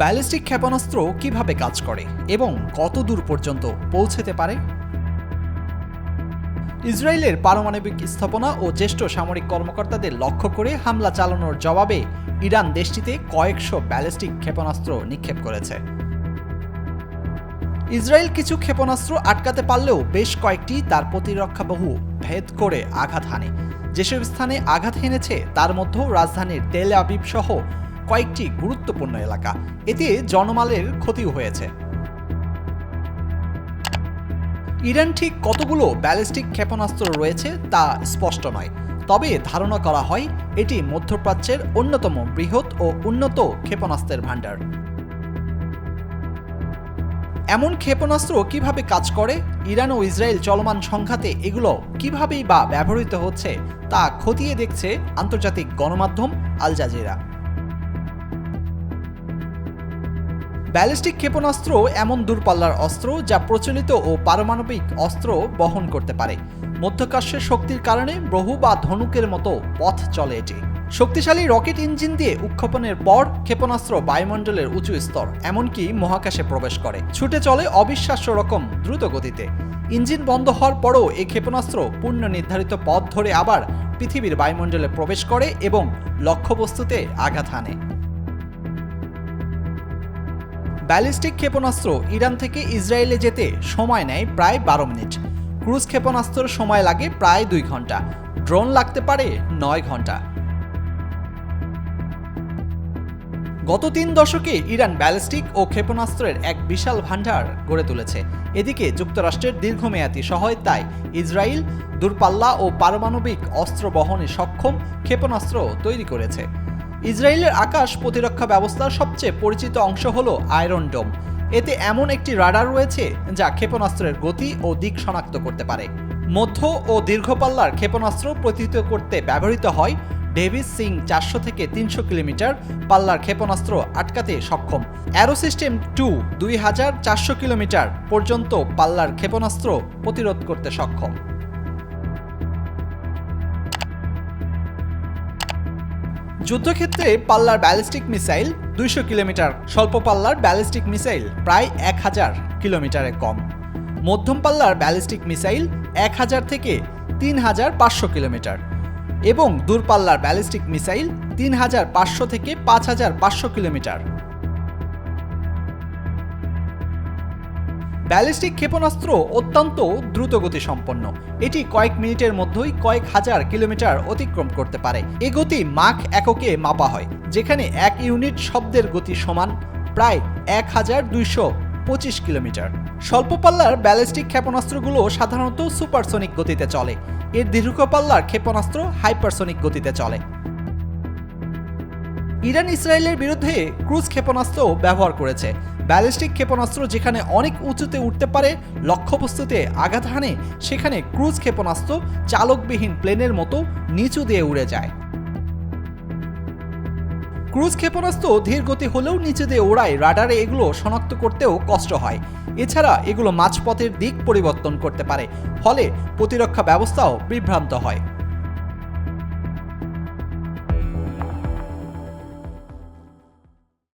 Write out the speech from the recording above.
Ballistic ক্ষেপণাস্ত্র কীভাবে কাজ করে এবং কত দূর পর্যন্ত পৌঁছেতে পারে? ইসরায়েলের পারমাণবিক স্থাপনা ও জ্যেষ্ঠ সামরিক কর্মকর্তাদের লক্ষ্য করে হামলা চালানোর জবাবে ইরান দেশটিতে কয়েকশো ব্যালিস্টিক ক্ষেপণাস্ত্র নিক্ষেপ করেছে। ইসরায়েল কিছু ক্ষেপণাস্ত্র আটকাতে পারলেও বেশ কয়েকটি তার প্রতিরক্ষা বহু ভেদ করে আঘাত হানে। যেসব স্থানে আঘাত হেনেছে, তার মধ্যেও রাজধানীর তেল আবিব সহ কয়েকটি গুরুত্বপূর্ণ এলাকা। এতে জনমালের ক্ষতিও হয়েছে। ইরান ঠিক কতগুলো ব্যালিস্টিক ক্ষেপণাস্ত্র রয়েছে তা স্পষ্ট নয়। তবে ধারণা করা হয়, এটি মধ্যপ্রাচ্যের অন্যতম বৃহৎ ও উন্নত ক্ষেপণাস্ত্রের ভাণ্ডার। এমন ক্ষেপণাস্ত্র কীভাবে কাজ করে, ইরান ও ইসরায়েল চলমান সংঘাতে এগুলো কিভাবেই বা ব্যবহৃত হচ্ছে, তা খতিয়ে দেখছে আন্তর্জাতিক গণমাধ্যম আল জাজিরা। ব্যালিস্টিক ক্ষেপণাস্ত্র এমন দূরপাল্লার অস্ত্র যা প্রচলিত ও পারমাণবিক অস্ত্র বহন করতে পারে। মধ্যকাশের শক্তির কারণে বহু বা ধনুকের মতো পথ চলে এটি। শক্তিশালী রকেট ইঞ্জিন দিয়ে উৎক্ষেপণের পর ক্ষেপণাস্ত্র বায়ুমণ্ডলের উঁচু স্তর, এমনকি মহাকাশে প্রবেশ করে। ছুটে চলে অবিশ্বাস্য রকম দ্রুত গতিতে। ইঞ্জিন বন্ধ হওয়ার পরও এই ক্ষেপণাস্ত্র পূর্ণ নির্ধারিত পথ ধরে আবার পৃথিবীর বায়ুমণ্ডলে প্রবেশ করে এবং লক্ষ্যবস্তুতে আঘাত হানে। ব্যালিস্টিক ক্ষেপণাস্ত্র ইরান থেকে ইসরায়েলে যেতে সময় নেয় প্রায় বারো মিনিট। ক্রুজ ক্ষেপণাস্ত্রের সময় লাগে প্রায় দুই ঘণ্টা। ড্রোন লাগতে পারে নয় ঘণ্টা। গত তিন দশকে ইরান ব্যালিস্টিক ও ক্ষেপণাস্ত্রের এক বিশাল ভাণ্ডার গড়ে তুলেছে। এদিকে যুক্তরাষ্ট্রের দীর্ঘমেয়াদী সহায়তায় ইসরায়েল দূরপাল্লা ও পারমাণবিক অস্ত্র বহনে সক্ষম ক্ষেপণাস্ত্র তৈরি করেছে। ইসরায়েলের আকাশ প্রতিরক্ষা ব্যবস্থার সবচেয়ে পরিচিত অংশ হল আয়রন ডোম। এতে এমন একটি রাডার রয়েছে যা ক্ষেপণাস্ত্রের গতি ও দিক শনাক্ত করতে পারে। মধ্য ও দীর্ঘপাল্লার ক্ষেপণাস্ত্র প্রতিহিত করতে ব্যবহৃত হয় ডেভিস সিং চারশো থেকে তিনশো কিলোমিটার পাল্লার ক্ষেপণাস্ত্র আটকাতে সক্ষম। অ্যারো সিস্টেম টু দুই হাজার চারশো কিলোমিটার পর্যন্ত পাল্লার ক্ষেপণাস্ত্র প্রতিরোধ করতে সক্ষম। যুদ্ধক্ষেত্রে পাল্লার ব্যালিস্টিক মিসাইল দুইশো কিলোমিটার, স্বল্প পাল্লার ব্যালিস্টিক মিসাইল প্রায় এক হাজার কিলোমিটারে কম। মধ্যম পাল্লার ব্যালিস্টিক মিসাইল এক হাজার থেকে তিন হাজার পাঁচশো কিলোমিটার এবং দূরপাল্লার ব্যালিস্টিক মিসাইল তিন হাজার পাঁচশো থেকে পাঁচ হাজার পাঁচশো কিলোমিটার। ব্যালিস্টিক ক্ষেপণাস্ত্র অত্যন্ত দ্রুতগতি সম্পন্ন এটি কয়েক মিনিটের মধ্যেই কয়েক হাজার কিলোমিটার অতিক্রম করতে পারে। এ গতি মাখ এককে মাপা হয়, যেখানে এক ইউনিট শব্দের গতি সমান প্রায় এক হাজার দুইশো পঁচিশ কিলোমিটার। স্বল্প পাল্লার ব্যালিস্টিক ক্ষেপণাস্ত্রগুলো সাধারণত সুপারসনিক গতিতে চলে। এর দীর্ঘ পাল্লার ক্ষেপণাস্ত্র হাইপারসনিক গতিতে চলে। ইরান ইসরায়েলের বিরুদ্ধে ক্রুজ ক্ষেপণাস্ত্র ব্যবহার করেছে। ব্যালিস্টিক ক্ষেপণাস্ত্র যেখানে অনেক উঁচুতে উঠতে পারে, লক্ষ্যবস্তুতে আঘাত হানে, সেখানে ক্রুজ ক্ষেপণাস্ত্র চালকবিহীন প্লেনের মতো নিচু দিয়ে উড়ে যায়। ক্রুজ ক্ষেপণাস্ত্র ধীর গতি হলেও নিচে দিয়ে ওড়ায়, রাডারে এগুলো শনাক্ত করতেও কষ্ট হয়। এছাড়া এগুলো মাঝপথের দিক পরিবর্তন করতে পারে, ফলে প্রতিরক্ষা ব্যবস্থাও বিভ্রান্ত হয়।